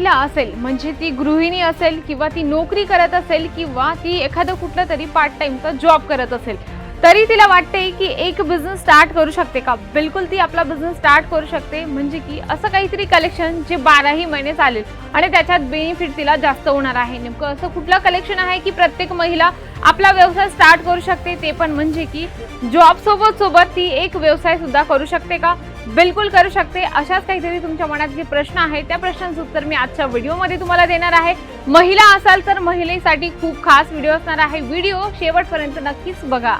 महिला असेल म्हणजे ती गृहिणी असेल किंवा ती नोकरी करत असेल किंवा ती एखादं कुठलं तरी पार्ट टाइमचा जॉब करत असेल तरी तिला वाटते की एक बिझनेस स्टार्ट करू शकते का? बिलकुल ती आपला बिझनेस स्टार्ट करू शकते म्हणजे की असं काहीतरी कलेक्शन जे बाराही महिने चालेल आणि त्याच्यात बेनिफिट तिला जास्त होणार आहे. नेमकं असं कुठलं कलेक्शन आहे की प्रत्येक महिला आपला व्यवसाय स्टार्ट करू शकते ते पण म्हणजे की जॉब सोबत सोबत ती एक व्यवसाय सुद्धा करू शकते का? बिलकुल करू शकते. अशाच काहीतरी तुमच्या मनात जे प्रश्न आहे त्या प्रश्नांचं उत्तर मी आजच्या व्हिडिओमध्ये तुम्हाला देणार आहे. महिला असाल तर महिलेसाठी खूप खास व्हिडिओ असणार आहे. व्हिडिओ शेवटपर्यंत नक्कीच बघा.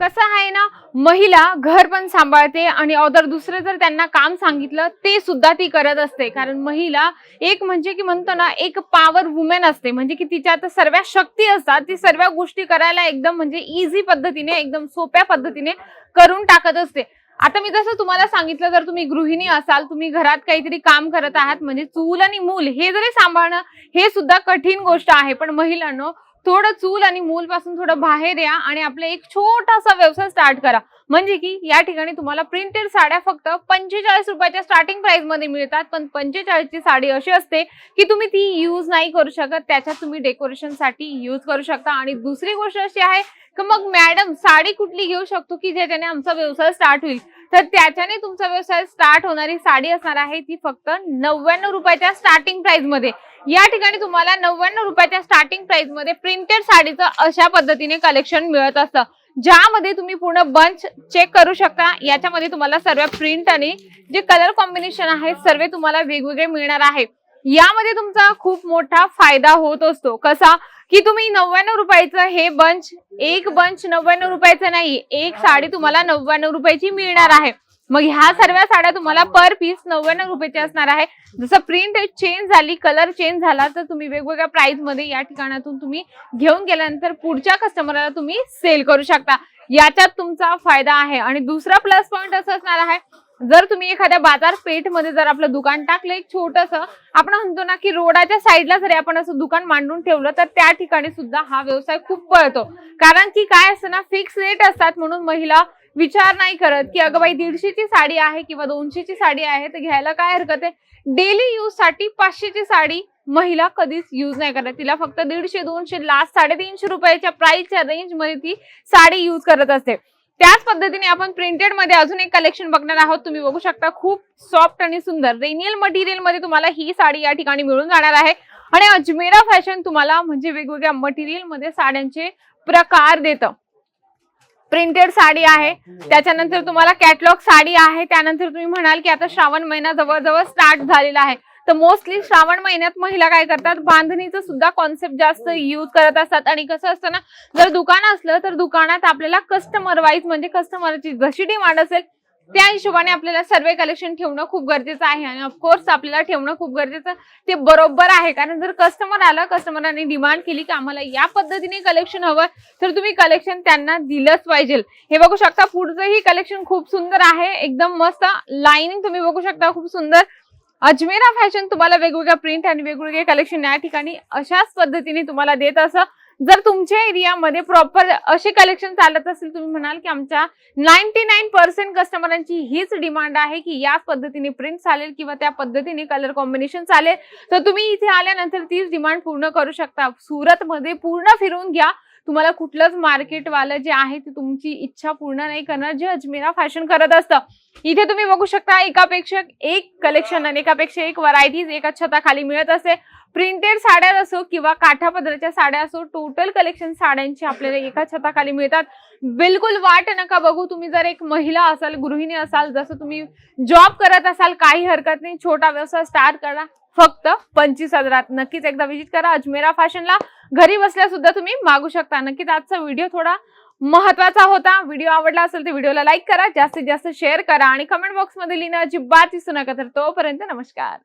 कसं आहे ना महिला घर पण सांभाळते आणि अदर दुसरं जर त्यांना काम सांगितलं ते सुद्धा ती करत असते. कारण महिला एक म्हणजे की म्हणतो ना एक पॉवर वुमेन असते. म्हणजे की तिच्यात सर्व शक्ती असतात ती सर्व गोष्टी करायला एकदम म्हणजे इझी पद्धतीने एकदम सोप्या पद्धतीने करून टाकत असते. आता मी जसं तुम्हाला सांगितलं जर तुम्ही गृहिणी असाल तुम्ही घरात काहीतरी काम करत आहात म्हणजे चूल आणि मूल हे जरी सांभाळणं हे सुद्धा कठीण गोष्ट आहे. पण महिलांनो थोडं चूल आणि मूल पासून थोडं बाहेर या आणि आपला एक छोटासा व्यवसाय स्टार्ट करा. म्हणजे की या ठिकाणी तुम्हाला प्रिंटेड साड्या फक्त पंचेचाळीस रुपयाच्या स्टार्टिंग प्राइसमध्ये मिळतात. पण पंचेचाळीसची साडी अशी असते की तुम्ही ती यूज नाही करू शकत त्याच्यात तुम्ही डेकोरेशनसाठी यूज करू शकता. आणि दुसरी गोष्ट अशी आहे की मग मॅडम साडी कुठली घेऊ शकतो की ज्याच्याने आमचा व्यवसाय स्टार्ट होईल? तर त्याच्याने तुमचा व्यवसाय स्टार्ट होणारी साडी असणार आहे ती फक्त नव्याण्णव रुपयाच्या स्टार्टिंग प्राइसमध्ये. या ठिकाणी तुम्हाला नव्याण्णव रुपयाच्या स्टार्टिंग प्राइसमध्ये प्रिंटेड साडीचं अशा पद्धतीने कलेक्शन मिळत असतं. ज्यामध्ये तुम्ही पूर्ण बंच चेक करू शकता. याच्यामध्ये तुम्हाला सर्व प्रिंट आणि जे कलर कॉम्बिनेशन आहे सर्व तुम्हाला वेगवेगळे मिळणार आहे. यामध्ये तुमचा खूप मोठा फायदा होत असतो. कसा? की तुम्ही नव्याण्णव रुपयाचं हे बंच एक बंच नव्याण्णव रुपयाचं नाही एक साडी तुम्हाला नव्याण्णव रुपयाची मिळणार आहे. मग ह्या सर्व साड्या तुम्हाला पर पीस नव्याण्णव रुपयाची असणार आहे. जसं प्रिंट चेंज झाली कलर चेंज झाला तर तुम्ही वेगवेगळ्या प्राइसमध्ये या ठिकाणातून तुम्ही घेऊन गेल्यानंतर पुढच्या कस्टमरला तुम्ही सेल करू शकता. याच्यात तुमचा फायदा आहे. आणि दुसरा प्लस पॉइंट असं असणार आहे जर तुम्ही एखाद्या बाजारपेठमध्ये जर आपलं दुकान टाकलं एक छोटस आपण म्हणतो ना की रोडाच्या साईडला जरी आपण असं दुकान मांडून ठेवलं तर त्या ठिकाणी सुद्धा हा व्यवसाय खूप पळतो कारण की काय असतं ना फिक्स रेट असतात म्हणून महिला विचार नाही करत की अगं बाई दीडशेची साडी आहे किंवा दोनशेची साडी आहे तर घ्यायला काय हरकत आहे? डेली यूजसाठी पाचशेची साडी महिला कधीच यूज नाही करत. तिला फक्त दीडशे दोनशे लास्ट साडेतीनशे रुपयाच्या प्राइसच्या रेंजमध्ये ती साडी यूज करत असते. त्याच पद्धतीने आपण प्रिंटेडमध्ये अजून एक कलेक्शन बघणार आहोत. तुम्ही बघू शकता खूप सॉफ्ट आणि सुंदर. रेनियल मटेरियलमध्ये तुम्हाला ही साडी या ठिकाणी मिळून जाणार आहे. आणि अजमेरा फॅशन तुम्हाला म्हणजे वेगवेगळ्या मटेरियलमध्ये साड्यांचे प्रकार देतं. प्रिंटेड साडी आहे. त्याच्यानंतर तुम्हाला कॅटलॉग साडी आहे. त्यानंतर तुम्ही म्हणाल की आता श्रावण महिना जवळजवळ स्टार्ट झालेला आहे. तर मोस्टली श्रावण महिन्यात महिला काय करतात? बांधणीचं सुद्धा कॉन्सेप्ट जास्त युज करत असतात. आणि कसं असतं ना जर दुकान असलं तर दुकानात आपल्याला कस्टमर वाईज म्हणजे कस्टमरची जशी डिमांड असेल त्या हिशोबाने आपल्याला सर्व कलेक्शन ठेवणं खूप गरजेचं आहे. आणि ऑफकोर्स आपल्याला ठेवणं खूप गरजेचं ते बरोबर आहे. कारण जर कस्टमर आलं कस्टमरांनी डिमांड केली की आम्हाला या पद्धतीने कलेक्शन हवं तर तुम्ही कलेक्शन त्यांना दिलंच पाहिजे. हे बघू शकता पुढचंही कलेक्शन खूप सुंदर आहे. एकदम मस्त. लाईनिंग तुम्ही बघू शकता खूप सुंदर. अजमेरा फॅशन तुम्हाला वेगवेगळ्या प्रिंट आणि वेगवेगळे कलेक्शन या ठिकाणी अशाच पद्धतीने तुम्हाला देत असं. जर तुमच्या एरियामध्ये प्रॉपर असे कलेक्शन चालत असेल तुम्ही म्हणाल की आमच्या नाईन्टी नाईन पर्सेंट कस्टमरांची हीच डिमांड आहे की याच पद्धतीने प्रिंट चालेल किंवा त्या पद्धतीने कलर कॉम्बिनेशन चालेल. तर तुम्ही इथे आल्यानंतर तीच डिमांड पूर्ण करू शकता. सुरतमध्ये पूर्ण फिरून घ्या. तुम्हाला कुठलंच मार्केट वालं जे आहे ते तुमची इच्छा पूर्ण नाही करणार. जे अजमेरा फॅशन करत असतं. इथे तुम्ही बघू शकता एकापेक्षा एक कलेक्शन आणि एकापेक्षा एक व्हरायटीज एका छताखाली मिळत असते. प्रिंटेड साड्या असो किंवा काठापदराच्या साड्या असो टोटल कलेक्शन साड्यांची आपल्याला एका छताखाली मिळतात. बिलकुल वाट नका बघू. तुम्ही जर एक महिला असाल गृहिणी असाल जसं तुम्ही जॉब करत असाल काही हरकत नाही. छोटा व्यवसाय स्टार्ट करा. फक्त पंचवीस हजारात. नक्कीच एकदा विजिट करा अजमेरा फॅशनला. घरी बसल्या सुद्धा तुम्ही मागू शकता. नक्कीच आजचा व्हिडिओ थोडा महत्त्वाचा होता. व्हिडिओ आवडला असेल तर व्हिडिओला लाईक करा. जास्तीत जास्त शेअर करा आणि कमेंट बॉक्समध्ये लिहिणं अजिबात दिसू नका. तर तोपर्यंत नमस्कार.